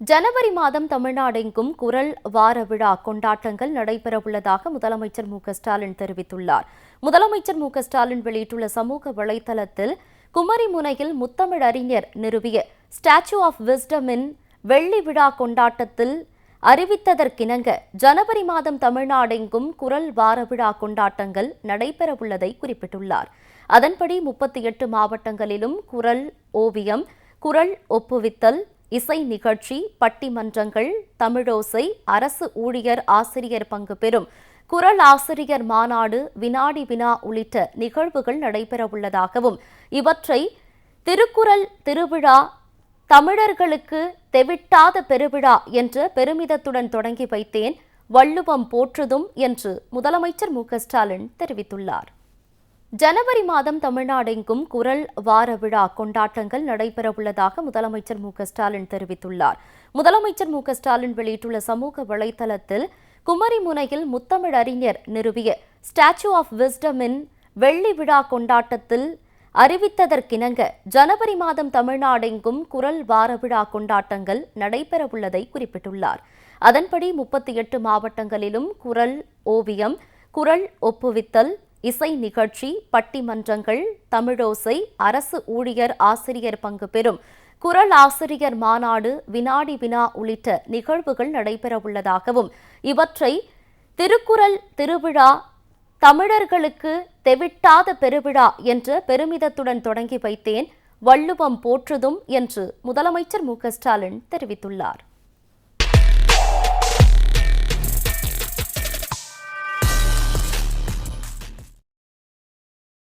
ஜனவரி மாதம் தமிழ்நாடெங்கும் குரல் வார விழா கொண்டாட்டங்கள் நடைபெறவுள்ளதாக முதலமைச்சர் மு ஸ்டாலின் தெரிவித்துள்ளார். முதலமைச்சர் மு ஸ்டாலின் வெளியிட்டுள்ள சமூக வலைதளத்தில் குமரி முனையில் முத்தமிழறிஞர் நிறுவிய ஸ்டாச்சு ஆஃப் விஸ்டமின் வெள்ளி விழா கொண்டாட்டத்தில் அறிவித்ததற்கிணங்க ஜனவரி மாதம் தமிழ்நாடெங்கும் குரல் வார விழா கொண்டாட்டங்கள் நடைபெறவுள்ளதை குறிப்பிட்டுள்ளார். அதன்படி முப்பத்தி எட்டு மாவட்டங்களிலும் குரல் ஓவியம் குரல் ஒப்புவித்தல் இசை நிகழ்ச்சி பட்டிமன்றங்கள் தமிழோசை அரசு ஊழியர் ஆசிரியர் பங்கு பெறும். குரல் ஆசிரியர் மாநாடு வினாடி வினா உள்ளிட்ட நிகழ்வுகள் நடைபெறவுள்ளதாகவும் இவற்றை திருக்குறள் திருவிழா தமிழர்களுக்கு தெவிட்டாத பெருவிழா என்ற பெருமிதத்துடன் தொடங்கி வைத்தேன். வள்ளுவம் போற்றுதும் என்று முதலமைச்சர் மு ஸ்டாலின் தெரிவித்துள்ளார். ஜனவரி மாதம் தமிழ்நாடெங்கும் குரல் வார விழா கொண்டாட்டங்கள் நடைபெறவுள்ளதாக முதலமைச்சர் மு ஸ்டாலின் தெரிவித்துள்ளார். முதலமைச்சர் மு ஸ்டாலின் வெளியிட்டுள்ள சமூக வலைதளத்தில் குமரி முனையில் முத்தமிழறிஞர் நிறுவிய ஸ்டாச்சு ஆஃப் விஸ்டமின் வெள்ளி விழா கொண்டாட்டத்தில் அறிவித்ததற்கிணங்க ஜனவரி மாதம் தமிழ்நாடெங்கும் குரல் வார விழா கொண்டாட்டங்கள் நடைபெறவுள்ளதை குறிப்பிட்டுள்ளார். அதன்படி முப்பத்தி எட்டு மாவட்டங்களிலும் குரல் ஓவியம் குரல் ஒப்புவித்தல் இசை நிகழ்ச்சி பட்டிமன்றங்கள் தமிழோசை அரசு ஊழியர் ஆசிரியர் பங்கு பெறும். குரல் ஆசிரியர் மாநாடு வினாடி வினா உள்ளிட்ட நிகழ்வுகள் நடைபெறவுள்ளதாகவும் இவற்றை திருக்குறள் திருவிழா தமிழர்களுக்கு தெவிட்டாத பெருவிழா என்ற பெருமிதத்துடன் தொடங்கி வைத்தேன். வள்ளுவம் போற்றுதும் என்று முதலமைச்சர் மு ஸ்டாலின் தெரிவித்துள்ளார்.